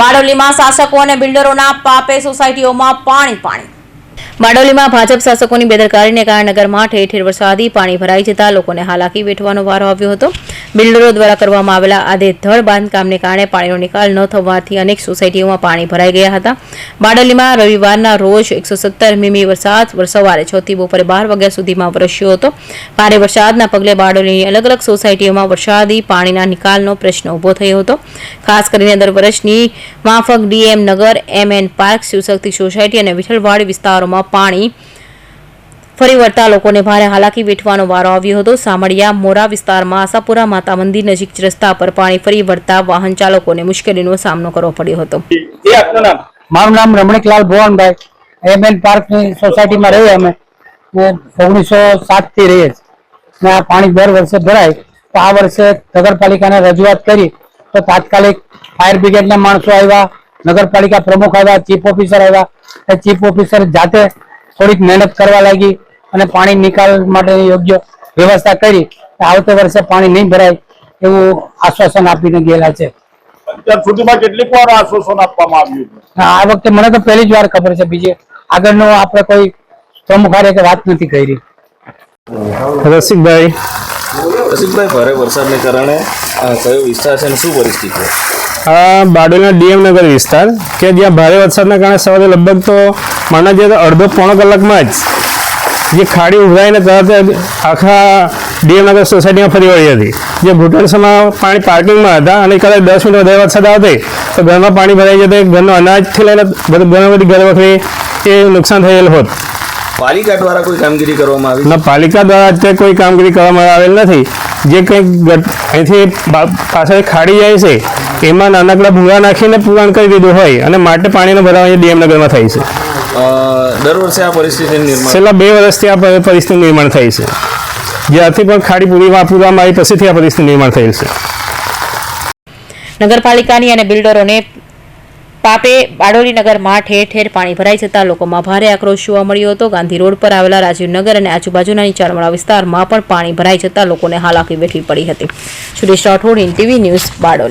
બારડોલીમાં શાસકો અને બિલ્ડરોના પાપે સોસાયટીઓમાં પાણી પાણી. બારડોલીમાં ભાજપ શાસકોની બેદરકારીને કારણે નગરમાં ઠેર ઠેર વરસાદી પાણી ભરાઈ જતા લોકોને હાલાકી વેઠવાનો વારો આવ્યો હતો. બિલ્ડરો દ્વારા કરવામાં આવેલા આદેધડ બાંધકામને કારણે પાણીનો નિકાલ ન થવાથી અનેક સોસાયટીઓમાં પાણી ભરાઈ ગયા હતા. બારડોલીમાં રવિવારના રોજ એકસો સત્તર મીમી વરસાદ સવારે છ થી બપોરે બાર વાગ્યા સુધીમાં વરસ્યો હતો. ભારે વરસાદના પગલે બારડોલીની અલગ અલગ સોસાયટીઓમાં વરસાદી પાણીના નિકાલનો પ્રશ્ન ઊભો થયો હતો. ખાસ કરીને દર વર્ષની માફક ડીએમ નગર, M N park, Shivshakti society અને વિઠ્ઠલવાડ વિસ્તારોમાં પાણી ફરી વળતા લોકોને ભારે હાલાકી વેઠવાનો વારો આવ્યો હતો. સામળિયા મોરા વિસ્તારમાં આશાપુરા માતા મંદિર નજીક રસ્તા પર પાણી ફરી વળતા વાહન ચાલકોને મુશ્કેલીનો સામનો કરવો પડ્યો હતો. એ આપનું નામ? મારું નામ રમણીકલાલ ભુવનભાઈ. એમએન પાર્કની સોસાયટીમાં રહીએ અમે. ઓગણીસો ઓગણીસો સાતથી રહીએ ને આ પાણી દર વર્ષે ભરાય. તો આ વર્ષે નગરપાલિકાને રજૂઆત કરી. તો તાત્કાલિક ફાયર બ્રિગેડના માણસો આવ્યા. નગરપાલિકા પ્રમુખ આવ્યા ચીફ ઓફિસર આવ્યા. એ ચીફ ઓફિસર જાતે થોડીક મહેનત કરવા લાગી. અને પાણી નિકાલ માટે યોગ્ય વ્યવસ્થા કરી આવતા વર્ષે પાણી નહીં ભરાય એવું આશ્વાસન આપીને ગયેલા છે. અત્યાર સુધીમાં કેટલીક વાર આશ્વાસન આપવામાં આવ્યું આ વખતે મને તો પહેલી જ વાર ખબર છે બીજે. આગળનો આપણે કોઈ પ્રમુખ કે વાત નથી કરી. રસિકભાઈ. રસિકભાઈ ભારે વરસાદને કારણે આ કયો વિસ્તાર છે અને શું પરિસ્થિતિ છે? આ બારડોલીના ડીએમનગર વિસ્તાર કે જ્યાં ભારે વરસાદના કારણે સવારે લગભગ તો માના જે તો અડધો પોણો કલાકમાં જ જે ખાડી ઉભરાઈને તરત આખા ડીએમનગર સોસાયટીમાં ફરી વળી હતી. જે ભૂટણસમાં પાણી પાર્કિંગમાં હતા અને કદાચ દસ મિનિટ વધારે વરસાદ આવતે તો ઘરમાં પાણી ભરાઈ જતે ઘરનો અનાજથી લઈને ઘણી બધી ઘર વખરી એ નુકસાન થયેલ હોત. પાલિકા દ્વારા કોઈ કામગીરી કરવામાં આવી? ના પાલિકા દ્વારા અત્યારે કોઈ કામગીરી કરવામાં આવેલ નથી. જે કંઈક અહીંથી પાછળ ખાડી જાય છે એમાં નાનકડા ભૂંગા નાખીને પૂરાણ કરી દીધું હોય અને માટે પાણીનો ભરાવ અહીંયા ડીએમનગરમાં થાય છે. દર વર્ષે આ પરિસ્થિતિ નિર્માણ છેલ્લા બે વર્ષથી આ પરિસ્થિતિ નિર્માણ થઈ છે. જ્યાંથી પણ ખાડી પૂરી પૂરવામાં આવી પછીથી આ પરિસ્થિતિ નિર્માણ થયેલ છે. નગરપાલિકાની અને બિલ્ડરોને પાપે બારડોલી નગરમાં ઠેર ઠેર પાણી ભરાઈ જતા લોકોમાં ભારે આક્રોશ જોવા મળ્યો હતો. ગાંધી રોડ પર આવેલા રાજીવનગર અને આજુબાજુના નીચાણવાળા વિસ્તારમાં પણ પાણી ભરાઈ જતા લોકોને હાલાકી વેઠવી પડી હતી. Suresh Rathod in TV news Bardoli.